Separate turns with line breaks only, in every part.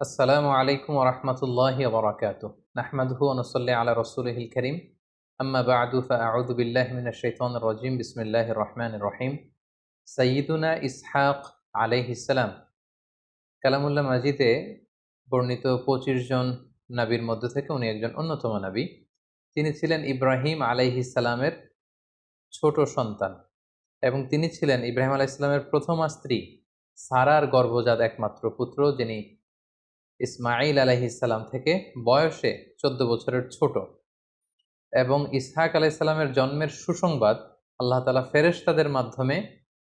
আসসালামু আলাইকুম ওরহমতুল্লাহি ওবরাকাতু নাহমাদহু ওনসল্লি আলা রসুলহিল করিম। আম্মা বাদু, ফাআউযু বিল্লাহি মিনাশ শাইতানির রাজিম। বিসমিল্লাহির রহমানির রহিম। সাইয়্যিদুনা ইসহাক আলাইহিস সালাম। কালামুল্লাহ মাজিদে বর্ণিত পঁচিশ জন নাবির মধ্য থেকে উনি একজন অন্যতম নাবী। তিনি ছিলেন ইব্রাহিম আলাইহিস সালামের ছোট সন্তান এবং তিনি ছিলেন ইব্রাহিম আলাইহিস প্রথমা স্ত্রী সারার গর্ভজাত একমাত্র পুত্র যিনি ইসমাইল আলাইহিসাল্লাম থেকে বয়সে চোদ্দ বছরের ছোট। এবং ইসহাক আলাইসাল্লামের জন্মের সুসংবাদ আল্লাহ তালা ফেরেশতাদের মাধ্যমে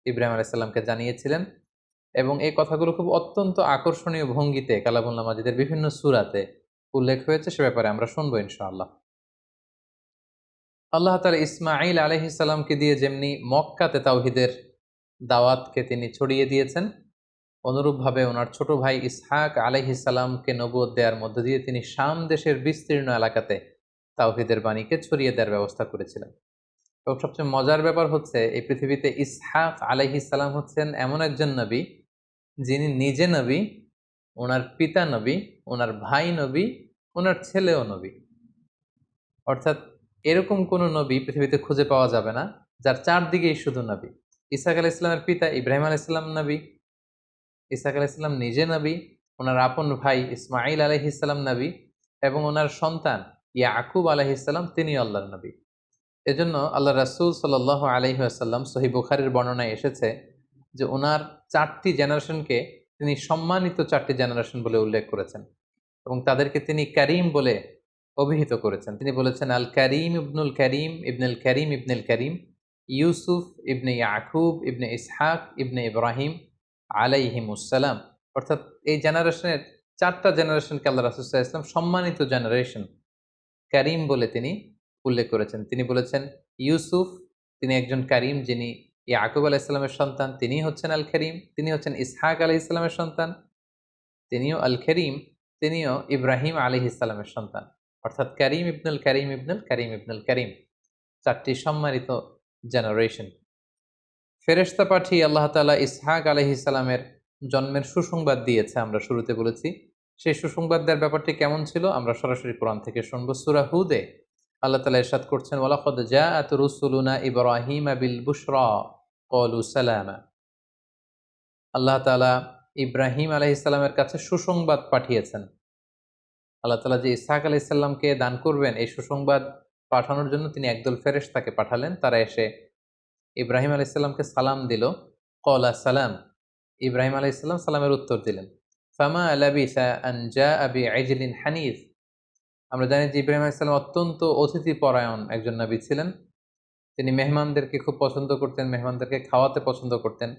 ইব্রাহিম আলাইসাল্লামকে জানিয়েছিলেন। এবং এই কথাগুলো খুব অত্যন্ত আকর্ষণীয় ভঙ্গিতে কালাবুল্লা মাজিদের বিভিন্ন সুরাতে উল্লেখ হয়েছে, সে ব্যাপারে আমরা শুনব ইনশাআল্লাহ। আল্লাহ তালা ইসমাইল আলহিসাল্লামকে দিয়ে যেমনি মক্কাতে তাওহিদের দাওয়াতকে তিনি ছড়িয়ে দিয়েছেন অনুরূপভাবে ওনার ছোট ভাই ইসহাক আলহিসাল্লামকে নবুয় দেওয়ার মধ্য দিয়ে তিনি শাম দেশের বিস্তীর্ণ এলাকাতে তাওহিদের বাণীকে ছড়িয়ে দেওয়ার ব্যবস্থা করেছিলেন। এবং সবচেয়ে মজার ব্যাপার হচ্ছে, এই পৃথিবীতে ইসহাক আলহিসাল্লাম হচ্ছেন এমন একজন নবী, যিনি নিজে নবী, ওনার পিতা নবী, ওনার ভাই নবী, ওনার ছেলেও নবী। অর্থাৎ এরকম কোনো নবী পৃথিবীতে খুঁজে পাওয়া যাবে না, যার চারদিকেই শুধু নবী। ইসাক আলাহ ইসলামের পিতা ইব্রাহিম আলাহ ইসলাম নবী ইসাক আলাহ ইসলাম নিজে নবী, ওনার আপন ভাই ইসমাইল আলহিসাল্লাম নবী এবং ওনার সন্তান ইয়াকুব আলহিসাল্লাম তিনি আল্লাহর নবী। এজন্য আল্লাহ রাসুল সাল আলহিহাসাল্লাম সহি বুখারির বর্ণনায় এসেছে যে ওনার চারটি জেনারেশনকে তিনি সম্মানিত চারটি জেনারেশন বলে উল্লেখ করেছেন এবং তাদেরকে তিনি করিম বলে অভিহিত করেছেন। তিনি বলেছেন, আল করিম ইবনুল করিম ইবনুল করিম ইবনুল করিম, ইউসুফ ইবনে ইয়াকুব ইবনে ইসহাক ইবনে ইব্রাহিম আলাইহিমুসালাম অর্থাৎ এই জেনারেশনের চারটা জেনারেশনকে আল্লাহ রাসুসাহ ইসলাম সম্মানিত জেনারেশন, করিম বলে তিনি উল্লেখ করেছেন। তিনি বলেছেন, ইউসুফ, তিনি একজন করিম যিনি ইয়াকুব আলাহ ইসলামের সন্তান তিনি হচ্ছেন আল করিম তিনি হচ্ছেন ইসহাক আলহ ইসলামের সন্তান, তিনিও আল খেরিম তিনিও ইব্রাহিম আলি ইসলামের সন্তান। অর্থাৎ করিম ইবনুল করিম ইবনুল করিম ইবনুল করিম। চারটি সম্মানিত জেনারেশন। ফেরেস্তা পাঠিয়ে আল্লাহ তালা ইসহাক আলহিসাল্লামের জন্মের সুসংবাদ দিয়েছে, আমরা শুরুতে বলেছি। সেই সুসংবাদ দেওয়ার ব্যাপারটি কেমন ছিল, আমরা সরাসরি কোরআন থেকে শুনব। সুরা হুদে, আল্লাহ তালা ইরশাদ করছেন ওলাকদ জা আত রুসুলুনা ইব্রাহিম আবিল বুশরা আল্লাহ তালা ইব্রাহিম আলহিসাল্লামের কাছে সুসংবাদ পাঠিয়েছেন। আল্লাহ তালা যে ইসহাক আলাইসাল্লামকে দান করবেন, এই সুসংবাদ পাঠানোর জন্য তিনি একদল ফেরেশ তাকে পাঠালেন। তারা এসে ইব্রাহিম আলাইসাল্লামকে সালাম দিল। কলা সালাম। ইব্রাহিম আলাইসাল্লাম সালামের উত্তর দিলেন, ফামা আলাবিসা আনজা আবি আইজলিন হানিফ? আমরা জানি যে ইব্রাহিম আলাইসাল্লাম অত্যন্ত অতিথি পরায়ণ একজন নবী ছিলেন। তিনি মেহমানদেরকে খুব পছন্দ করতেন, মেহমানদেরকে খাওয়াতে পছন্দ করতেন।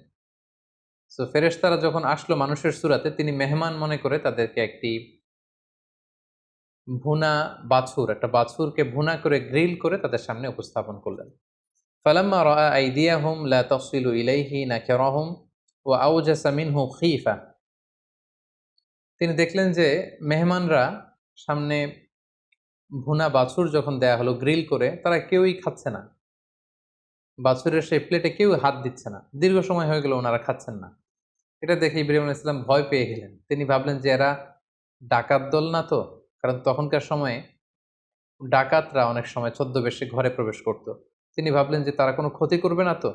সো ফেরেশতারা যখন আসলো মানুষের সুরাতে, তিনি মেহমান মনে করে তাদেরকে একটি ভুনা বাছুর, একটা বাছুরকে ভুনা করে গ্রিল করে তাদের সামনে উপস্থাপন করলেন। ফালাম্মা রা আইদিয়াহুম লা তাসিলু ইলাইহি নাকিরাহুম ওয়া আওজাসা মিনহু খীফা তিনি দেখলেন যে মেহমানরা সামনে ভুনা বাছুর যখন দেয়া হলো গ্রিল করে, তারা কেউই খাচ্ছে না। বাছুরের সেই প্লেটে কেউ হাত দিচ্ছে না। দীর্ঘ সময় হয়ে গেল ওনারা খাচ্ছেন না। এটা দেখে ইব্রাহিম ইসলাম ভয় পেয়ে গেলেন। তিনি ভাবলেন যে এরা ডাকাত দল না তো? কারণ তখনকার সময়ে ডাকাতরা অনেক সময় ছদ্মবেশে ঘরে প্রবেশ করত। তিনি ভাবলেন যে তারা কোনো ক্ষতি করবে না তো।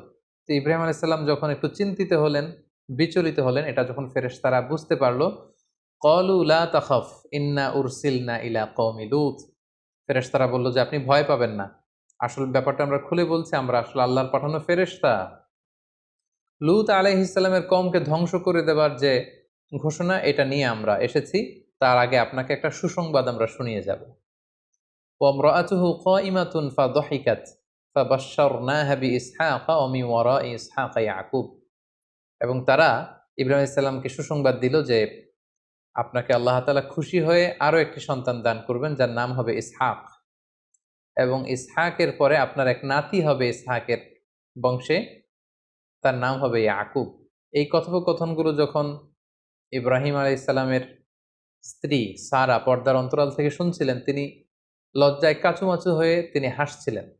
তো ইব্রাহিম আলাইসাল্লাম যখন একটু চিন্তিত হলেন, বিচলিত হলেন, এটা যখন ফেরেস তারা বুঝতে পারল কলু লা তাখফ, ইন্না উরসিল না ইলা কৌমি লুত। ফেরেস তারা বলল যে, আপনি ভয় পাবেন না। আসল ব্যাপারটা আমরা খুলে বলছি, আমরা আসলে আল্লাহর পাঠানো ফেরেস্তা লুত আলাইহিসাল্লামের কমকে ধ্বংস করে দেবার যে ঘোষণা, এটা নিয়ে আমরা এসেছি। তার আগে আপনাকে একটা সুসংবাদ আমরা শুনিয়ে যাব। ওমরাতুহু ফা ফাদহিকাত। এবং তারা ইব্রাহিম ইসলামকে সুসংবাদ দিল যে আপনাকে আল্লাহ তাআলা খুশি হয়ে আরও একটি সন্তান দান করবেন যার নাম হবে ইসহাক। এবং ইসহাকের পরে আপনার এক নাতি হবে ইসহাকের বংশে, তার নাম হবে ইয়াকুব। এই কথোপকথনগুলো যখন ইব্রাহিম আলাইহিস সালামের স্ত্রী সারা পর্দার অন্তরাল থেকে শুনছিলেন, তিনি লজ্জায় কাচুমাচু হয়ে তিনি হাসছিলেন।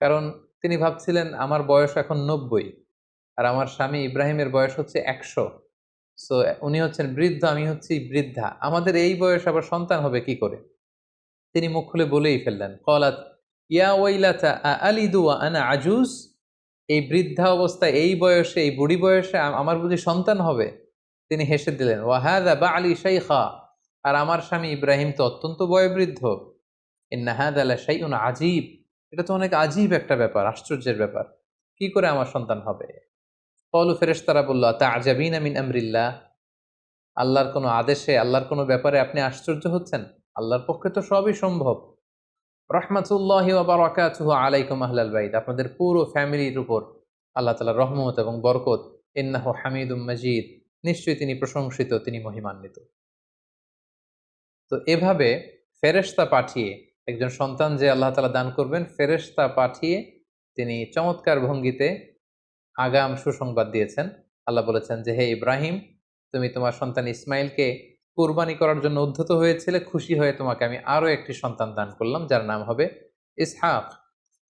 কারণ তিনি ভাবছিলেন, আমার বয়স এখন নব্বই আর আমার স্বামী ইব্রাহিমের বয়স হচ্ছে একশো। সো উনি হচ্ছেন বৃদ্ধ, আমি হচ্ছি বৃদ্ধা। আমাদের এই বয়স আবার সন্তান হবে কি করে? তিনি মুখ খুলে বলেই ফেললেন, কলাত, ইয়া ওয়াইলাতা, আ আলিদু ওয়া আনা আজুজ? এই বৃদ্ধা অবস্থায়, এই বয়সে, এই বুড়ি বয়সে আমার বুঝি সন্তান হবে? তিনি হেসে দিলেন ওয়াহাদা বা আলী শাইখা। আর আমার স্বামী ইব্রাহিম তো অত্যন্ত বয়োবৃদ্ধ। ইন্নাহাদ আলা শাইউন আজীব এটা তো অনেক আজীব একটা ব্যাপার, আশ্চর্যের ব্যাপার। কি করে আমার সন্তান হবে? কলু ফেরেশতারা বলল তা আজাবিন আমিন আমরিল্লাহ? আল্লাহর কোনো আদেশে, আল্লাহর কোনো ব্যাপারে আপনি আশ্চর্য হচ্ছেন? আল্লাহর পক্ষে তো সবই সম্ভব। রহমাতুল্লাহি বারাকাতুহু আলাইকুম আহলাল বাইদ আপনাদের পুরো ফ্যামিলির উপর আল্লাহ তাআলার রহমত এবং বরকত। ইন্নাহু হামিদুম মাজিদ। নিশ্চয়ই তিনি প্রশংসিত, তিনি মহিমান্বিত। তো এভাবে ফেরেশতা পাঠিয়ে একজন সন্তান যে আল্লাহ তালা দান করবেন, ফেরেশতা পাঠিয়ে তিনি চমৎকার ভঙ্গিতে আগাম সুসংবাদ দিয়েছেন। আল্লাহ বলেছেন যে, হে ইব্রাহিম, তুমি তোমার সন্তান ইসমাইলকে কোরবানি করার জন্য উদ্ধত হয়েছিলে, খুশি হয়ে তোমাকে আমি আরও একটি সন্তান দান করলাম, যার নাম হবে ইসহাক।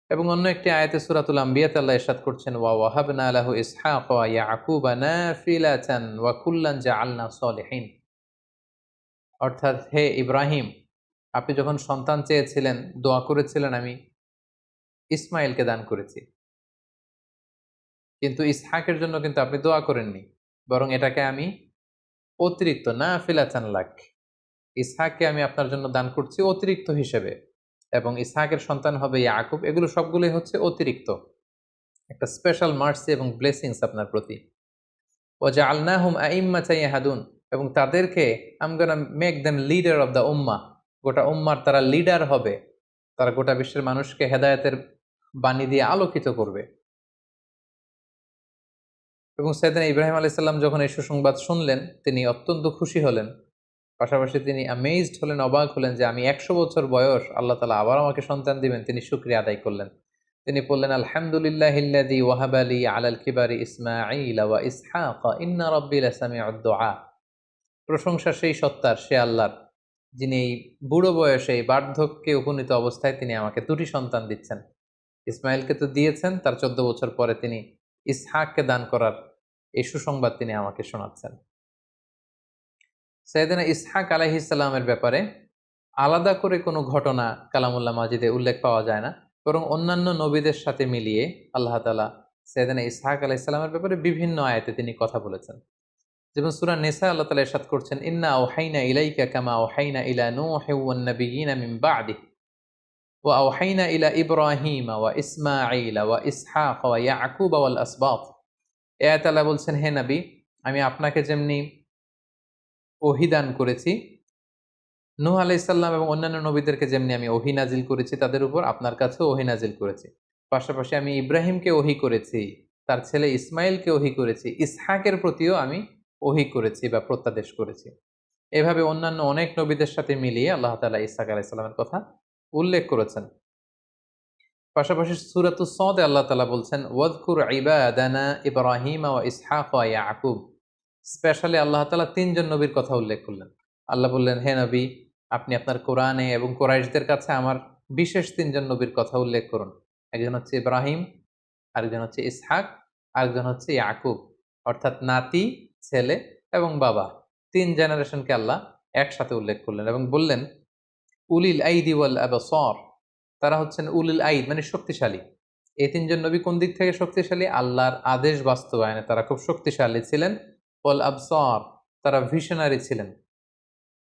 এবং অন্য একটি আয়াতে সুরাতুল আম্বিয়াতে আল্লাহ ইরশাদ করছেন, ওয়া ওয়াহাবনা আলাহু ইসহাক ওয়া ইয়াকুবা নাফিলাতান ওয়া কুল্লান জাআলনা সলিহিন। অর্থাৎ, হে ইব্রাহিম আপনি যখন সন্তান চেয়েছিলেন, দোয়া করেছিলেন, আমি ইসমাইলকে দান করেছি। কিন্তু ইসহাকের জন্য কিন্তু আপনি দোয়া করেননি। বরং এটাকে আমি অতিরিক্ত না ফিলাচান লাখ। ইসহাককে আমি আপনার জন্য দান করছি অতিরিক্ত হিসেবে। এবং ইসহাকের সন্তান হবে ইয়াকুব। এগুলো সবগুলোই হচ্ছে অতিরিক্ত। একটা স্পেশাল মার্সি এবং ব্লেসিংস আপনার প্রতি। ও যে আলনাহুম আইম্মা চাই হাদুন এবং তাদেরকে আম make them leader of the উম্মা গোটা উম্মার তারা লিডার হবে, তারা গোটা বিশ্বের মানুষকে হেদায়তের বাণী দিয়ে আলোকিত করবে। এবং সেদিন ইব্রাহিম আলাইসাল্লাম যখন এই সুসংবাদ শুনলেন, তিনি অত্যন্ত খুশি হলেন। পাশাপাশি তিনি অ্যামেজড হলেন, অবাক হলেন যে আমি একশো বছর বয়স, আল্লাহ তালা আবার আমাকে সন্তান দিবেন, তিনি শুক্রিয়া আদায় করলেন। তিনি বললেন, আলহামদুলিল্লাহ ইল্লাযী ওয়াহাবা লি আলাল কিবারি ইসমাঈল ওয়া ইসহাক, ইন্না রাব্বি লাসামিউদ দুআ। প্রশংসা সেই সত্তার, সে আল্লাহর। যিনি এই বুড়ো বয়সে বার্ধক্যে উপনীত অবস্থায় তিনি আমাকে দুটি সন্তান দিচ্ছেন। ইসমাইলকে তো দিয়েছেন, তার চোদ্দ বছর পরে তিনি ইসহাককে দান করার এই সুসংবাদ তিনি আমাকে শোনাচ্ছেন। সৈয়দিনা ইসহাক আলাইহিসাল্লামের ব্যাপারে আলাদা করে কোনো ঘটনা কালামুল্লাহ মাজিদে উল্লেখ পাওয়া যায় না, বরং অন্যান্য নবীদের সাথে মিলিয়ে আল্লাহ তালা সৈয়দিনা ইসহাক আলাইসাল্লামের ব্যাপারে বিভিন্ন আয়াতে তিনি কথা বলেছেন। যেমন সুরা নেসা আল্লাহ তালা ইরশাদ করছেন, ইন্না ওহাইনা ইলাইকা কামা ওহাইনা ইলা নূহি ওয়ান নাবিয়িনা মিন বা'দি। ওয়া ওহাইনা ইলা ইব্রাহিম ওয়া ইসমাঈল ওয়া ইসহাক ওয়া ইয়াকুব ওয়াল আসবাত। এ আল্লাহ বলছেন, হে নবী, আমি আপনাকে যেমনি ওহিদান করেছি, নূহ আলাইসাল্লাম এবং অন্যান্য নবীদেরকে যেমনি আমি ওহি নাজিল করেছি, তাদের উপর আপনার কাছেও ওহি নাজিল করেছি। পাশাপাশি আমি ইব্রাহিমকে ওহি করেছি, তার ছেলে ইসমাইলকে ওহি করেছি, ইসহাকের প্রতিও আমি ওহি করেছি বা প্রত্যাদেশ করেছি। এভাবে অন্যান্য অনেক নবীদের সাথে মিলিয়ে আল্লাহ তালা ইসহাক আলাইসাল্লামের কথা উল্লেখ করেছেন। পাশাপাশি সুরাতু সদে আল্লাহ তালা বলছেন ওয়াদকুর ইবাদানা ইব্রাহিম ওয়া ইসহাক ইয়াকুব। স্পেশালি আল্লাহ তালা তিনজন নবীর কথা উল্লেখ করলেন। আল্লাহ বললেন, হে নবী, আপনি আপনার কোরআনে এবং কোরাইশদের কাছে আমার বিশেষ তিনজন নবীর কথা উল্লেখ করুন। একজন হচ্ছে ইব্রাহিম, আরেকজন হচ্ছে ইসহাক, আরেকজন হচ্ছে ইয়াকুব। অর্থাৎ নাতি ছেলে এবং বাবা, তিন জেনারেশনকে আল্লাহ একসাথে উল্লেখ করলেন এবং বললেন, উলিল আইদি ওয়াল আবসর তারা হচ্ছেন উলিল আইদ মানে শক্তিশালী। এই তিনজন নবী কোন দিক থেকে শক্তিশালী? আল্লাহর আদেশ বাস্তবায়নে তারা খুব শক্তিশালী ছিলেন। ওয়াল আবসর, তারা ভিশনারি ছিলেন।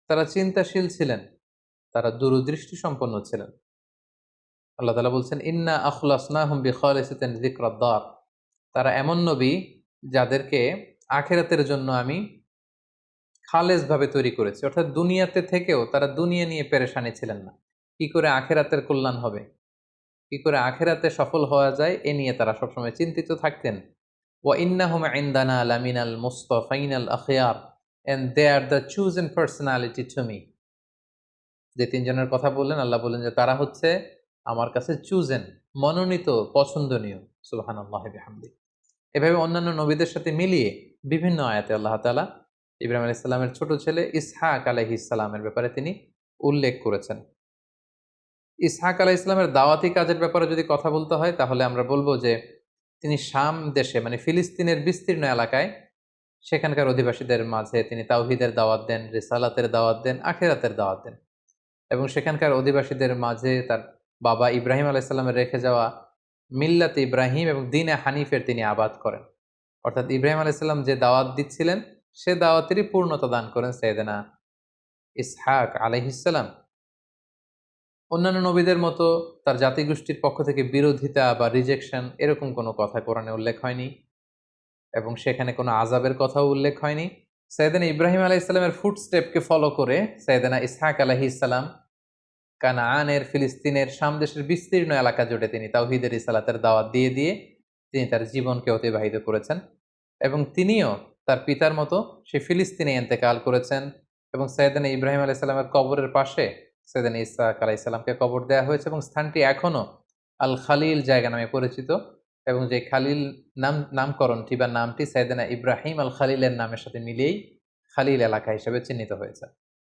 তারা চিন্তাশীল ছিলেন। তারা দূরদৃষ্টি সম্পন্ন ছিলেন। আল্লাহ তালা বলছেন, ইন্না আখুল আখলাসনাহুম বিখালিসাতিন যিকরাদ্দার তারা এমন নবী যাদেরকে আখেরাতের জন্য আমি খালেজ ভাবে তৈরি করেছি। অর্থাৎ দুনিয়াতে থেকেও তারা দুনিয়া নিয়ে পেরেশানি ছিলেন না। কি করে আখেরাতের কল্যাণ হবে? কি করে আখেরাতে সফল হওয়া যায়? এ নিয়ে তারা সবসময় চিন্তিত থাকতেন। ওয়া ইন্নাহুম ইনদানা লামিনাল মুস্তাফাইনাল আখিয়ার। And they are the chosen personality to me যে তিনজনের কথা বললেন, আল্লাহ বললেন যে তারা হচ্ছে আমার কাছে চুজেন মনোনীত, পছন্দনীয়। সুবাহান আল্লাহ এভাবে অন্যান্য নবীদের সাথে মিলিয়ে বিভিন্ন আয়াতে আল্লাহ তালা ইব্রাহিম আলাহ ইসলামের ছোট ছেলে ইসহাক আলহ ইসলামের ব্যাপারে তিনি উল্লেখ করেছেন। ইসহাক আলাহ ইসলামের দাওয়াতি কাজের ব্যাপারে যদি কথা বলতে হয়, তাহলে আমরা বলব যে তিনি শাম দেশে মানে ফিলিস্তিনের বিস্তীর্ণ এলাকায় সেখানকার অধিবাসীদের মাঝে তিনি তাওহিদের দাওয়াত দেন, রিসালাতের দাওয়াত দেন, আখেরাতের দাওয়াত দেন। এবং সেখানকার অধিবাসীদের মাঝে তার বাবা ইব্রাহিম আলাইসাল্লামের রেখে যাওয়া মিল্লাত ইব্রাহিম এবং দিনে হানিফের তিনি আবাদ করেন। অর্থাৎ ইব্রাহিম আলাইসাল্লাম যে দাওয়াত দিচ্ছিলেন, সে দাওয়াতেরই পূর্ণতা দান করেন সৈয়দেনা ইসহাক আলহিসাল্লাম অন্যান্য নবীদের মতো তার জাতিগোষ্ঠীর পক্ষ থেকে বিরোধিতা বা রিজেকশন এরকম কোনো কথা কোরআনে উল্লেখ হয়নি এবং সেখানে কোনো আজাবের কথাও উল্লেখ হয়নি। সৈয়দানা ইব্রাহিম আলাহ ইসলামের ফুট স্টেপকে ফলো করে সৈয়দানা ইসহাক আলাহি ইসলাম কানাআনের ফিলিস্তিনের সামদেশের বিস্তীর্ণ এলাকা জুড়ে তিনি তাওহিদের ইসালাতের দাওয়াত দিয়ে দিয়ে তিনি তার জীবনকে অতিবাহিত করেছেন এবং তিনিও তার পিতার মতো সে ফিলিস্তিনে এন্তেকাল করেছেন এবং সৈয়দানা ইব্রাহিম আলাহ ইসলামের কবরের পাশে সৈয়দানা ইসহাক আলাহ ইসলামকে কবর দেওয়া হয়েছে এবং স্থানটি এখনও আল খালিল জায়গা নামে পরিচিত এবং যে খালিল নাম, নামকরণটি বা নামটি সাইদানা ইব্রাহিম আল খালিলের নামের সাথে মিলিয়েই খালিল এলাকা হিসেবে চিহ্নিত হয়েছে।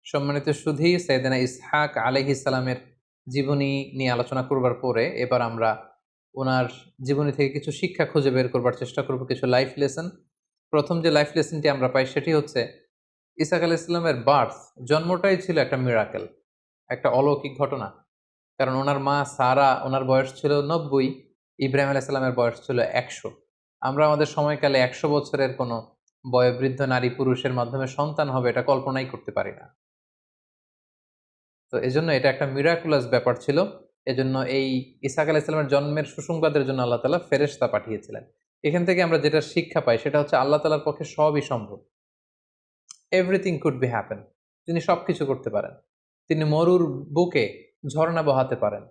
সম্মানিত সুধী, সৈয়দানা ইসহাক আলহ ইসলামের জীবনী নিয়ে আলোচনা করবার পরে এবার আমরা ওনার জীবনী থেকে কিছু শিক্ষা খুঁজে বের করবার চেষ্টা করব, কিছু লাইফ লেসন প্রথম যে লাইফ লেসনটি আমরা পাই সেটি হচ্ছে, ইসাক আল ইসলামের বার্থ জন্মটাই ছিল একটা মিরাকেল একটা অলৌকিক ঘটনা। কারণ ওনার মা সারা, ওনার বয়স ছিল নব্বই, ইব্রাহিম আলাইসাল্লামের বয়স ছিল একশো। আমরা আমাদের সময়কালে একশো বছরের কোনো বয়োবৃদ্ধ নারী পুরুষের মাধ্যমে সন্তান হবে এটা কল্পনাই করতে পারি না। তো এজন্য এটা একটা মিরাকুলাস ব্যাপার ছিল। এজন্য এই ইসাক আলাহ ইসলামের জন্মের সুসংবাদের জন্য আল্লাহ তালা ফেরেস্তা পাঠিয়েছিলেন। এখান থেকে আমরা যেটা শিক্ষা পাই সেটা হচ্ছে আল্লাহ তালার পক্ষে সবই সম্ভব। এভরিথিং কুড বি হ্যাপেন তিনি সব কিছু করতে পারেন। তিনি মরুর বুকে ঝর্ণা বহাতে পারেন।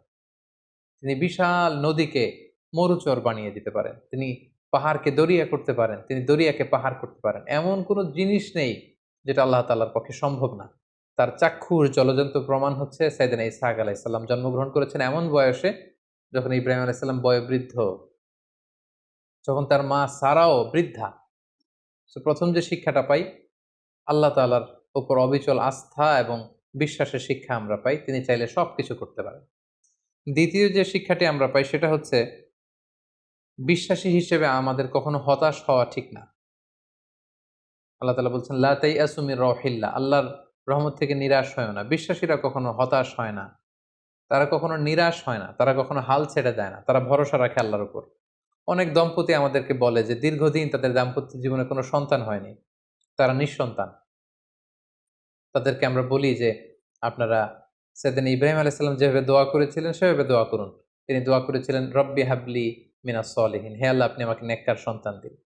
তিনি বিশাল নদীকে মরুচর বানিয়ে দিতে পারেন। তিনি পাহাড়কে দরিয়া করতে পারেন। তিনি দরিয়াকে পাহাড় করতে পারেন। এমন কোনো জিনিস নেই যেটা আল্লাহ তাল্লার পক্ষে সম্ভব না। তার চাক্ষুর জলজন্ত প্রমাণ হচ্ছে সাইদিন ইসাহাক আলাইসাল্লাম জন্মগ্রহণ করেছেন এমন বয়সে যখন ইব্রাহিম আলাইসাল্লাম বয়োবৃদ্ধ যখন তার মা সারাও বৃদ্ধা। তো প্রথম যে শিক্ষাটা পাই, আল্লাহ তালার উপর অবিচল আস্থা এবং বিশ্বাসের শিক্ষা আমরা পাই, তিনি চাইলে সব কিছু করতে পারেন। দ্বিতীয় যে শিক্ষাটি আমরা পাই, সেটা হচ্ছে বিশ্বাসী হিসেবে আমাদের কখনো হতাশ হওয়া ঠিক না। আল্লাহ তালা বলছেন লাতাই আসুমির রহিল্লা। আল্লাহর রহমত থেকে নিরাশ হয় না। বিশ্বাসীরা কখনো হতাশ হয় না। তারা কখনো নিরাশ হয় না। তারা কখনো হাল ছেড়ে দেয় না। তারা ভরসা রাখে আল্লাহর উপর। অনেক দম্পতি আমাদেরকে বলে যে, দীর্ঘদিন তাদের দাম্পত্য জীবনে কোনো সন্তান হয়নি। তারা নিঃসন্তান। তাদেরকে আমরা বলি যে, আপনারা সেদিন ইব্রাহিম আলাইসাল্লাম যেভাবে দোয়া করেছিলেন, সেভাবে দোয়া করুন। তিনি দোয়া করেছিলেন, রব্বি হাবলি মিনা সলেহীন। হে আল্লাহ, আপনি আমাকে নেককার সন্তান দিন।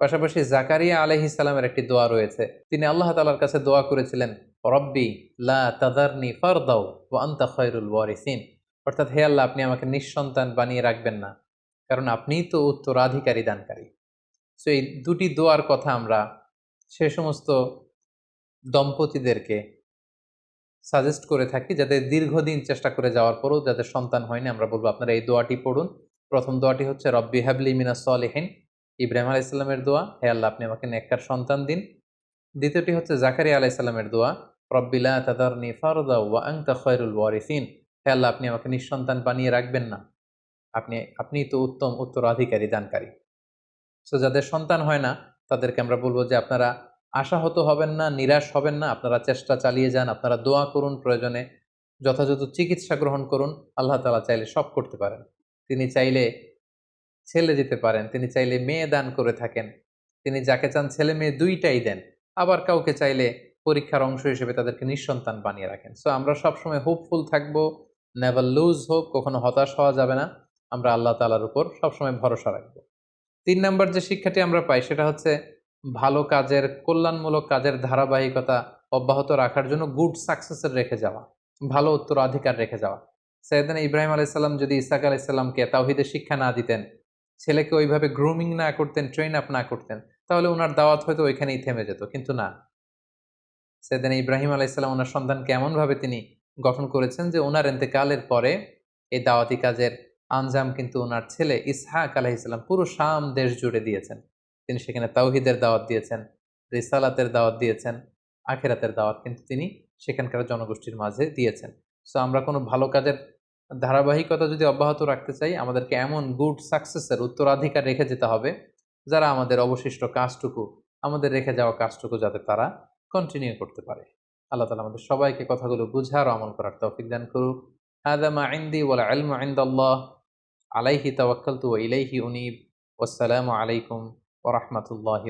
পাশাপাশি জাকারিয়া আলহি সালামের একটি দোয়া রয়েছে। তিনি আল্লাহ তালার কাছে দোয়া করেছিলেন, রব্বি লা তাদারনি ফারদাও ও আন্তা খয়রুল ওয়ারিসিন। অর্থাৎ, হে আল্লাহ, আপনি আমাকে নিঃসন্তান বানিয়ে রাখবেন না, কারণ আপনিই তো উত্তরাধিকারী দানকারী। সো, এই দুটি দোয়ার কথা আমরা সে সমস্ত দম্পতিদেরকে সাজেস্ট করে থাকি যাদের দীর্ঘদিন চেষ্টা করে যাওয়ার পরও যাদের সন্তান হয়নি, আমরা বলব আপনারা এই দোয়াটি পড়ুন। প্রথম দোয়াটি হচ্ছে, রব্বি হাবলি মিনা সলেহিন ইব্রাহিম আলাহ ইসলামের দোয়া, হে আল্লাহ আপনি আমাকে নেককার সন্তান দিন। দ্বিতীয়টি হচ্ছে জাকারিয়া আলাহ ইসলামের দোয়া রব্বিলা তাদারনি ফারদা ওয়া আংতা খয়রুল ওয়ারিসিন। হে আল্লাহ আপনি আমাকে নিঃসন্তান বানিয়ে রাখবেন না। আপনি আপনি তো উত্তম উত্তরাধিকারী, দানকারী। সো যাদের সন্তান হয় না, তাদেরকে আমরা বলব যে আপনারা আশাহত হবেন না, নিরাশ হবেন না, আপনারা চেষ্টা চালিয়ে যান, আপনারা দোয়া করুন প্রয়োজনে। যথাযথ চিকিৎসা গ্রহণ করুন, আল্লাহ তালা চাইলে সব করতে পারেন। তিনি চাইলে ছেলে দিতে পারেন। তিনি চাইলে মেয়ে দান করে থাকেন। তিনি যাকে চান ছেলে মেয়ে দুইটাই দেন। আবার কাউকে চাইলে পরীক্ষার অংশ হিসেবে তাদেরকে নিঃসন্তান বানিয়ে রাখেন। সো আমরা সবসময় হোপফুল থাকব নেভার লুজ হোক কখনো হতাশ হওয়া যাবে না। আমরা আল্লাহ তালার উপর সবসময় ভরসা রাখব। তিন নম্বর যে শিক্ষাটি আমরা পাই সেটা হচ্ছে ভালো কাজের, কল্যাণমূলক কাজের ধারাবাহিকতা অব্যাহত রাখার জন্য গুড সাকসেসের রেখে যাওয়া, ভালো উত্তরাধিকার রেখে যাওয়া। সৈয়দান ইব্রাহিম আলাইসাল্লাম যদি ইসাক আলাইসাল্লামকে তাওহিদের শিক্ষা না দিতেন ছেলেকে ওইভাবে গ্রুমিং না করতেন ট্রেন আপ না করতেন, তাহলে ওনার দাওয়াত হয়তো ওইখানেই থেমে যেত, কিন্তু না। সেদিন ইব্রাহিম আলাইসাল্লাম ওনার সন্তানকে এমনভাবে তিনি গঠন করেছেন যে ওনার এতেকালের পরে এই দাওয়াতি কাজের আঞ্জাম কিন্তু ওনার ছেলে ইসহাক আলাহিসাল্লাম পুরো শাম দেশ জুড়ে দিয়েছেন। তিনি সেখানে তাওহিদের দাওয়াত দিয়েছেন, রিসালাতের দাওয়াত দিয়েছেন, আখেরাতের দাওয়াত কিন্তু তিনি সেখানকার জনগোষ্ঠীর মাঝে দিয়েছেন। সো আমরা কোনো ভালো কাজের ধারাবাহিকতা যদি অব্যাহত রাখতে চাই, আমাদেরকে এমন গুড সাকসেসের উত্তরাধিকার রেখে যেতে হবে, যারা আমাদের অবশিষ্ট কাজটুকু, আমাদের রেখে যাওয়া কাজটুকু যাতে তারা কন্টিনিউ করতে পারে। আল্লাহ তালা আমাদের সবাইকে কথাগুলো বুঝার আমল করার তফিক দান করুক। হাদামা আইন্দি ওয়ালা আলমা আইন্দাল্লাহ আলাইহি তাওয়াক্কালতু ওয়া ইলাইহি উনিব। আসসালামু আলাইকুম ওয়া রাহমাতুল্লাহি